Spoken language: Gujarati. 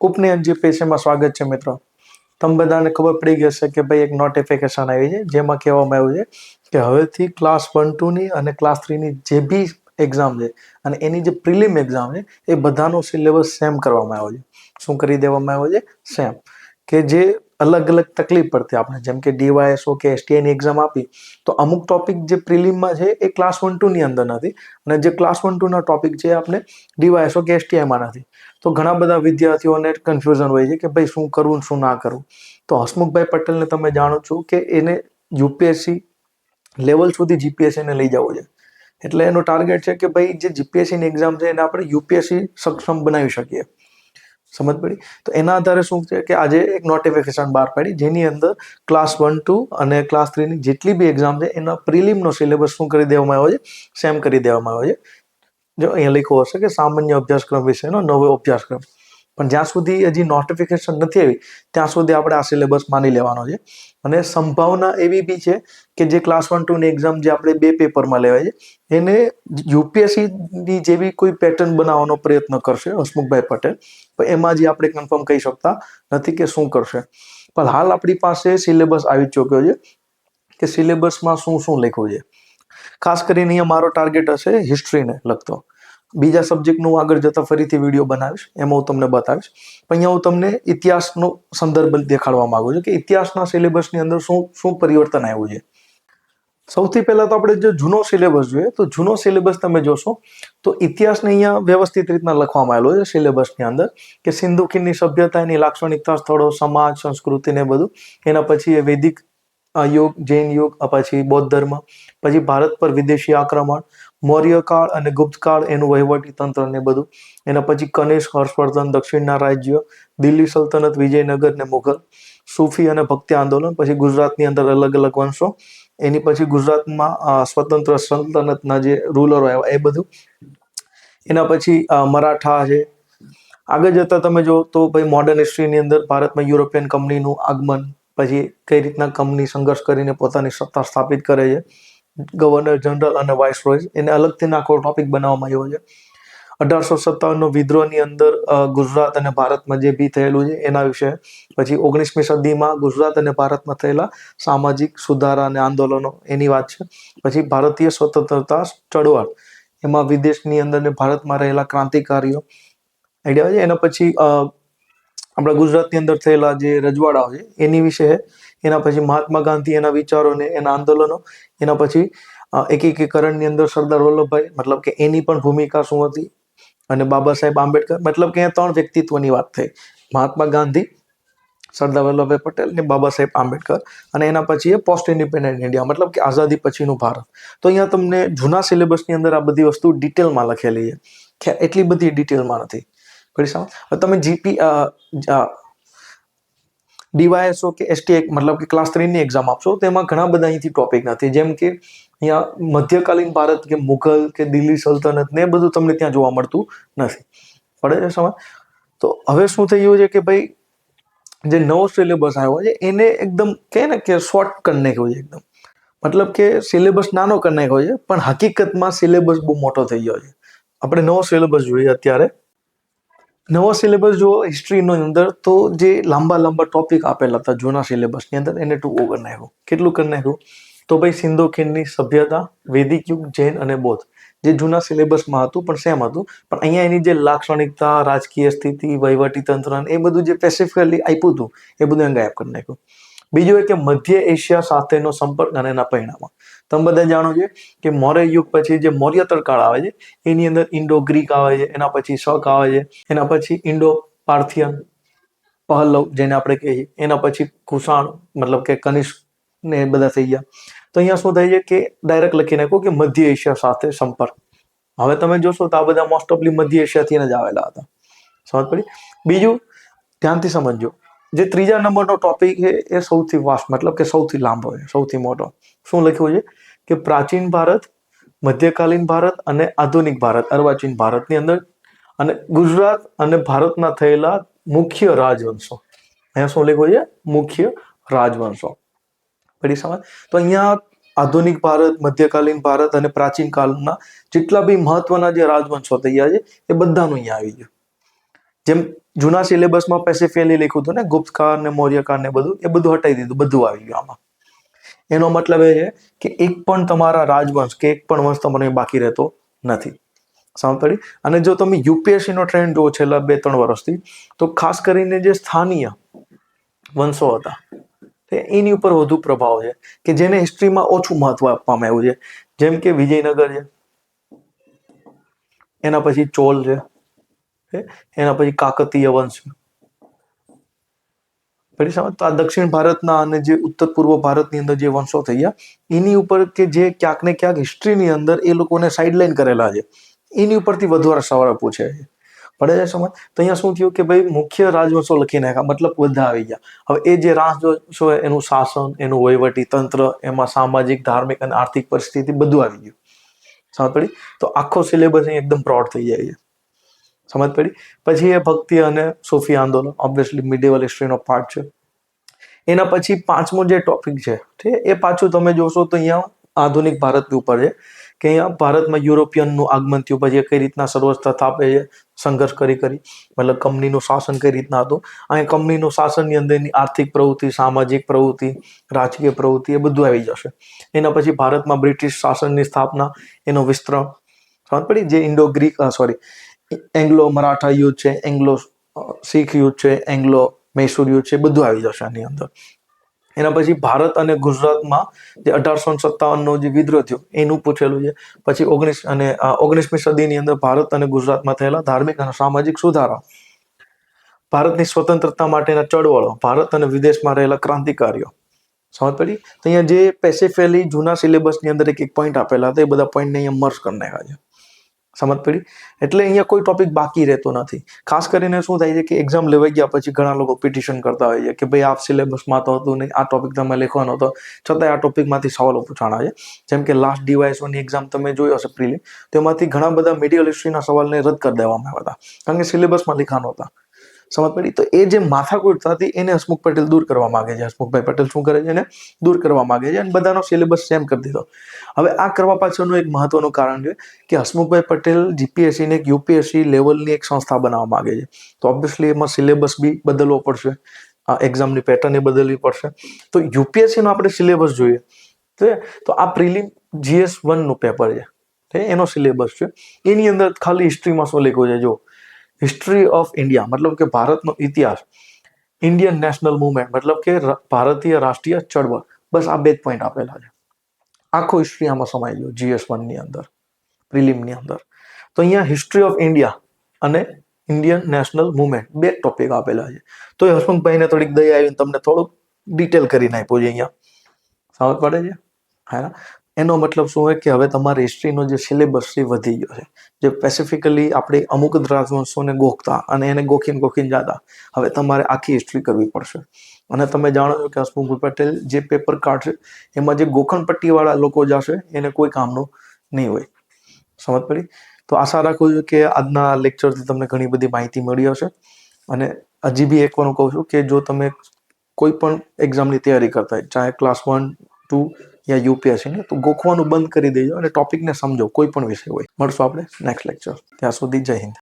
ઉપનયન પેશેમાં સ્વાગત છે મિત્રો. તમે બધાને ખબર પડી ગઈ હશે કે ભાઈ એક નોટિફિકેશન આવી છે, જેમાં કહેવામાં આવ્યું છે કે હવેથી ક્લાસ વન ટુની અને ક્લાસ થ્રીની જે બી એક્ઝામ છે અને એની જે પ્રિલિમ એક્ઝામ છે, એ બધાનો સિલેબસ સેમ કરવામાં આવ્યો છે. શું કરી દેવામાં આવ્યો છે? સેમ કે જે અલગ અલગ તકલીફ પડતી. આપણે જેમ કે ડીવાયએસઓ કે એસટીઆઈની એક્ઝામ આપી, તો અમુક ટોપિક જે પ્રિલિમમાં છે એ ક્લાસ વન ટુની અંદર નથી. અને જે ક્લાસ વન ટુના ટોપિક છે આપણે ડીવાયએસઓ કે એસટીઆઈમાં નથી. તો ઘણા બધા વિદ્યાર્થીઓને કન્ફ્યુઝન હોય છે કે ભાઈ શું કરવું શું ના કરવું. તો હસમુખભાઈ પટેલને તમે જાણો છો કે એને યુપીએસસી લેવલ સુધી જીપીએસસીને લઈ જવો છે. એટલે એનો ટાર્ગેટ છે કે ભાઈ જે જીપીએસસીની એક્ઝામ છે એને આપણે યુપીએસસી સક્ષમ બનાવી શકીએ. સમજ પડી? તો એના આધારે શું છે કે આજે એક નોટિફિકેશન બહાર પાડી, જેની અંદર ક્લાસ વન ટુ અને ક્લાસ થ્રીની જેટલી બી એક્ઝામ છે, એના પ્રિલિમનો સિલેબસ શું કરી દેવામાં આવ્યો છે? સેમ કરી દેવામાં આવ્યો છે. જો અહીંયા લખ્યું હશે કે સામાન્ય અભ્યાસક્રમ વિશેનો નવો અભ્યાસક્રમ. પણ જ્યાં સુધી હજી નોટિફિકેશન નથી આવી, ત્યાં સુધી આપણે આ સિલેબસ માની લેવાનો છે. અને સંભાવના એવી બી છે કે જે ક્લાસ વન ટુની એક્ઝામ જે આપણે બે પેપરમાં લેવાય છે, એને યુપીએસસીની જેવી કોઈ પેટર્ન બનાવવાનો પ્રયત્ન કરશે હસમુખભાઈ પટેલ, પણ એમાં જે આપણે કન્ફર્મ કહી શકતા નથી કે શું કરશે. પણ હાલ આપણી પાસે સિલેબસ આવી ચૂક્યો છે કે સિલેબસમાં શું શું લખ્યું છે. ખાસ કરીને અહીંયા મારો ટાર્ગેટ હશે હિસ્ટ્રીને લગતો. બીજા સબ્જેક્ટનું આગળ જતાં ફરીથી વીડિયો બનાવીશ, એમાં હું તમને બતાવીશ. પણ અહીંયા હું તમને ઇતિહાસનો સંદર્ભ દેખાડવા માંગુ છું કે ઇતિહાસના સિલેબસની અંદર શું શું પરિવર્તન આવ્યું છે. સૌથી પહેલા તો આપણે જો જૂનો સિલેબસ જોઈએ, તો જૂનો સિલેબસ તમે જોશો, તો ઇતિહાસને અહીંયા વ્યવસ્થિત રીતના લખવામાં આવેલો છે સિલેબસની અંદર, કે સિંધુ ખીણની સભ્યતા, એની લાક્ષણિકતા, સ્થળો, સમાજ, સંસ્કૃતિ ને બધું. એના પછી એ વૈદિક યુગ, જૈન યુગ પછી બૌદ્ધ ધર્મ, પછી ભારત પર વિદેશી આક્રમણ મૌર્ય કાળ અને ગુપ્ત કાળ એનું વહીવટી તંત્ર ને બધું. એના પછી કનિષ્ક, હર્ષવર્ધન, દક્ષિણના રાજ્ય, દિલ્હી સલ્તનત, વિજયનગર ને મુઘલ. સૂફી અને ભક્તિ આંદોલન, પછી ગુજરાતની અંદર અલગ અલગ વંશો. એની પછી ગુજરાતમાં સ્વતંત્ર સલ્તનતના જે રૂલરો આવ્યા એ બધું. એના પછી મરાઠા છે. આગળ જતા તમે જો તો ભાઈ મોડર્ન હિસ્ટ્રીની અંદર ભારતમાં યુરોપિયન કંપનીનું આગમન, પછી કઈ રીતના કંપની સંઘર્ષ કરીને પોતાની સત્તા સ્થાપિત કરે છે. ગવર્નર જનરલ અને વાઇસરોય એને અલગથી આખો ટોપિક બનાવવામાં આવ્યો છે. અઢારસો સત્તાવનનો વિદ્રોહની અંદર ગુજરાત અને ભારતમાં જે બી થયેલું છે, એના વિશે પછી ઓગણીસમી સદીમાં ગુજરાત અને ભારતમાં થયેલા સામાજિક સુધારા અને આંદોલનો, એની વાત છે. પછી ભારતીય સ્વતંત્રતા ચળવળ, એમાં વિદેશની અંદર ને ભારતમાં રહેલા ક્રાંતિકારીઓ, આઈડિયા છે? એના પછી આપણા ગુજરાતની અંદર થયેલા જે રજવાડાઓ છે, એની વિશે એના પછી મહાત્મા ગાંધી એના વિચારોને એના આંદોલનો, એના પછી એકીકરણની અંદર સરદાર વલ્લભભાઈ, મતલબ કે એની પણ ભૂમિકા શું હતી? અને બાબા સાહેબ આંબેડકર, મતલબ કે અહીંયા ત્રણ વ્યક્તિત્વની વાત થઈ. મહાત્મા ગાંધી, સરદાર વલ્લભભાઈ પટેલ ને બાબા સાહેબ આંબેડકર. અને એના પછી એ પોસ્ટ ઇન્ડિપેન્ડન્ટ ઇન્ડિયા, મતલબ કે આઝાદી પછીનું ભારત. તો અહીંયા તમને જૂના સિલેબસની અંદર આ બધી વસ્તુ ડિટેલમાં લખેલી છે. એટલી બધી ડિટેલમાં નથી. સમજ? હવે તમે જીપી ડીવાયએસઓ કે એસટી મતલબ કે ક્લાસ થ્રીની એક્ઝામ આપશો, તેમાં ઘણા બધા અહીંથી ટોપિક નથી જેમ કે અહીંયા મધ્યકાલીન ભારત કે મુઘલ કે દિલ્હી સલ્તનત ને એ બધું તમને ત્યાં જોવા મળતું નથી. પડે છે સમજ? તો હવે શું થઈ ગયું છે કે ભાઈ, જે નવો સિલેબસ આવ્યો છે, એને એકદમ કહે ને કે શોર્ટ કરી નાખ્યો છે એકદમ. મતલબ કે સિલેબસ નાનો કરી નાખ્યો છે, પણ હકીકતમાં સિલેબસ બહુ મોટો થઈ ગયો છે. આપણે નવો સિલેબસ જોઈએ અત્યારે. નવો સિલેબસ જો હિસ્ટ્રીનો અંદર, તો જે લાંબા લાંબા ટોપિક આપેલા હતા જૂના સિલેબસની અંદર, એને ટુ ઓવર નાખ્યું કેટલું કરી નાખ્યું તો ભાઈ સિંધુ ખીણની સભ્યતા, વૈદિક યુગ, જૈન અને બૌદ્ધ. જે જૂના સિલેબસમાં હતું, પણ સેમ હતું. પણ અહીંયા એની જે લાક્ષણિકતા, રાજકીય સ્થિતિ વહીવટી તંત્ર એ બધું જે સ્પેસિફિકલી આપ્યું હતું, એ બધું એને ગાયબ કરી નાખ્યું. બીજું એ કે મધ્ય એશિયા સાથેનો સંપર્ક અને એના પરિણામો. તમે બધા જાણો છો કે મૌર્ય યુગ પછી જે મૌર્યતર કાળ આવે છે, એની અંદર ઇન્ડો ગ્રીક આવે છે, એના પછી શક આવે છે, એના પછી ઇન્ડો પાર્થિયન, પહલવ જેને આપણે કહીએ એના પછી કુષાણ, મતલબ કે કનિષ્ક ને એ બધા થઈ ગયા. તો અહીંયા શું થાય છે કે ડાયરેક્ટ લખી નાખો કે મધ્ય એશિયા સાથે સંપર્ક. હવે તમે જોશો તો આ બધા મોસ્ટ ઓફલી મધ્ય એશિયાથી જ આવેલા હતા. સમજ પડી? બીજું ધ્યાનથી સમજજો. જે ત્રીજા નંબરનો ટોપિક છે, એ સૌથી વાસ્ટ મતલબ કે સૌથી લાંબો છે, સૌથી મોટો. શું લખ્યું છે? કે પ્રાચીન ભારત, મધ્યકાલીન ભારત અને આધુનિક ભારત, અર્વાચીન ભારતની અંદર અને ગુજરાત અને ભારતના થયેલા મુખ્ય રાજવંશો. અહીંયા શું લખ્યું છે? મુખ્ય રાજવંશો. પડી સમજ? તો અહીંયા આધુનિક ભારત, મધ્યકાલીન ભારત અને પ્રાચીન કાળના જેટલા બી મહત્વના જે રાજવંશો થયા છે, એ બધાનું અહીંયા આવી ગયું. જેમ જૂના સિલેબસમાં પેસિફિયલી લખ્યું હતું ને, ગુપ્તકાળ ને મૌર્યકાળ ને બધું, એ બધું હટાવી દીધું, બધું આવી ગયું આમાં. એનો મતલબ એ છે કે એક પણ તમારા રાજવંશ કે એક પણ વંશ તમને બાકી રહેતો નથી. સાંભળી અને જો તમે યુપીએસસી નો ટ્રેન્ડ જુઓ છેલ્લા બે ત્રણ વર્ષથી, તો ખાસ કરીને જે સ્થાનીય વંશો હતા એની ઉપર વધુ પ્રભાવ છે કે જેને હિસ્ટ્રીમાં ઓછું મહત્વ આપવામાં આવ્યું છે. જેમ કે વિજયનગર છે, એના પછી ચોલ છે? એના પછી કાકતીય વંશ. છે પડી સમજ તો આ દક્ષિણ ભારતના અને જે ઉત્તર પૂર્વ ભારતની અંદર જે વંશો થયા, એની ઉપર કે જે ક્યાંક ને ક્યાંક હિસ્ટ્રીની અંદર એ લોકોને સાઇડલાઇન કરેલા છે. એની ઉપરથી વધુ સવાલ પૂછે છે. પડે છે સમજ, તો અહીંયા શું થયું કે ભાઈ મુખ્ય રાજવંશો લખી નાખ્યા, મતલબ બધા આવી ગયા. હવે એ જે રાજવંશો એનું શાસન, એનું વહીવટી તંત્ર, એમાં સામાજિક, ધાર્મિક અને આર્થિક પરિસ્થિતિ બધું આવી ગયું. પડી તો આખો સિલેબસ એકદમ પ્રોડ થઈ જાય છે. સમજ પડી? પછી એ ભક્તિ અને સૂફી આંદોલન ઓબ્વિયસલી મિડેવલ હિસ્ટ્રીનો પાર્ટ છે. એના પછી પાંચમો જે ટોપિક છે, ઠીક એ પાછું તમે જોશો તો અહીંયા આધુનિક ભારતની ઉપર છે, કે અહીંયા ભારતમાં યુરોપિયનનું આગમન થયું, પછી કઈ રીતના સર્વસ્થા સ્થાપે છે, સંઘર્ષ કરી કરી, મતલબ કંપનીનું શાસન કઈ રીતના હતું? અહીં કંપનીનું શાસનની અંદરની આર્થિક પ્રવૃત્તિ, સામાજિક પ્રવૃત્તિ, રાજકીય પ્રવૃત્તિ એ બધું આવી જશે. એના પછી ભારતમાં બ્રિટિશ શાસનની સ્થાપના, એનો વિસ્તરણ, સમજ પડી? જે Indo Greek sorry Anglo Maratha યુદ્ધ છે, એંગ્લો શીખ યુદ્ધ છે, એંગ્લો મૈસૂર યુદ્ધ છે, બધું આવી જશે આની અંદર. એના પછી ભારત અને ગુજરાતમાં જે અઢારસો સત્તાવનનો જે વિદ્રોહ થયો, એનું પૂછેલું છે. પછી ઓગણીસ અને ઓગણીસમી સદીની અંદર ભારત અને ગુજરાતમાં થયેલા ધાર્મિક અને સામાજિક સુધારા. ભારતની સ્વતંત્રતા માટેના ચળવળો, ભારત અને વિદેશમાં રહેલા ક્રાંતિકારીઓ. સમજ પડી? તો અહીંયા જે પેસેફેલી જૂના સિલેબસની અંદર એક એક પોઈન્ટ આપેલા હતા, એ બધા પોઈન્ટને અહીંયા મર્જ કરી નાખ્યા છે. સમજ પડી? એટલે અહીંયા કોઈ ટોપિક બાકી રહેતો નથી. ખાસ કરીને શું થાય છે કે એક્ઝામ લેવાઈ ગયા પછી ઘણા લોકો પિટિશન કરતા હોય છે કે ભાઈ આ સિલેબસમાં તો હતું નહીં, આ ટોપિક તમે લખવાનો હતો. છતાંય આ ટોપિકમાંથી સવાલો પૂછાણા છે. જેમ કે લાસ્ટ ડીવાયસોની એક્ઝામ તમે જોયો હશે પ્રિલિમ તેમાંથી ઘણા બધા મીડિયલ હિસ્ટ્રીના સવાલને રદ કરી દેવામાં આવ્યા હતા. કારણ કે સિલેબસમાં લખાનો હતા સમજ પડી? તો એ જે માથાકૂટ હતી એને હસમુખ પટેલ દૂર કરવા માંગે છે. હસમુખભાઈ પટેલ શું કરે છે એને? દૂર કરવા માંગે છે અને બધાનો સિલેબસ સેમ કરી દીધો. હવે આ કરવા પાછળનું એક મહત્વનું કારણ છે કે હસમુખભાઈ પટેલ જીપીએસસીને એક યુપીએસસી લેવલની એક સંસ્થા બનાવવા માંગે છે. તો ઓબ્વિયસલી એમાં સિલેબસ બી બદલવો પડશે. એક્ઝામની પેટર્ન એ બદલવી પડશે. તો યુપીએસસીનો આપણે સિલેબસ જોઈએ. તો આ પ્રિલિમ જીએસ વનનું પેપર છે. એનો સિલેબસ છે. એની અંદર ખાલી હિસ્ટ્રીમાં શું લખ્યું છે? જો હિસ્ટ્રી ઓફ ઇન્ડિયા મતલબ કે ભારતનો ઇતિહાસ ઇન્ડિયન નેશનલ મુવમેન્ટ મતલબ કે ભારતીય રાષ્ટ્રીય ચળવળ બસ આ બે જ પોઈન્ટ આપેલા છે આખો હિસ્ટ્રી આમાં સમાઈ ગયો જીએસ વનની અંદર પ્રિલિમની અંદર તો અહીંયા હિસ્ટ્રી ઓફ ઇન્ડિયા અને ઇન્ડિયન નેશનલ મુવમેન્ટ બે ટોપિક આપેલા છે તો એ હસમુખભાઈને થોડીક દયા આવીને તમને થોડુંક ડિટેલ કરીને આપ્યું છે અહીંયા સમજ પડે છે હા એનો મતલબ શું હોય કે હવે તમારે હિસ્ટ્રીનો જે સિલેબસ છે વધી ગયો છે. જે સ્પેસિફિકલી આપણે અમુક રાજવંશોને ગોખતા અને એને ગોખીને ગોખીને જતા. હવે તમારે આખી હિસ્ટ્રી કરવી પડશે. અને તમે જાણો છો કે હસમુખ પટેલ જે પેપર કાઢશે, એમાં જે ગોખણપટ્ટીવાળા લોકો જશે, એને કોઈ કામનું નહીં હોય. સમજ પડી? તો આશા રાખું છું કે આજના લેક્ચરથી તમને ઘણી બધી માહિતી મળી હશે. અને હજી બી એકવાર હું કહું છું કે જો તમે કોઈ પણ એક્ઝામની તૈયારી કરતા હોય, ચાહે ક્લાસ વન ટુ યા યુપીએસસીને તો ગોખવાનું બંધ કરી દેજો અને ટોપિકને સમજો, કોઈ પણ વિષય હોય. મળશું આપણે નેક્સ્ટ લેક્ચર ત્યાં સુધી જય હિન્દ.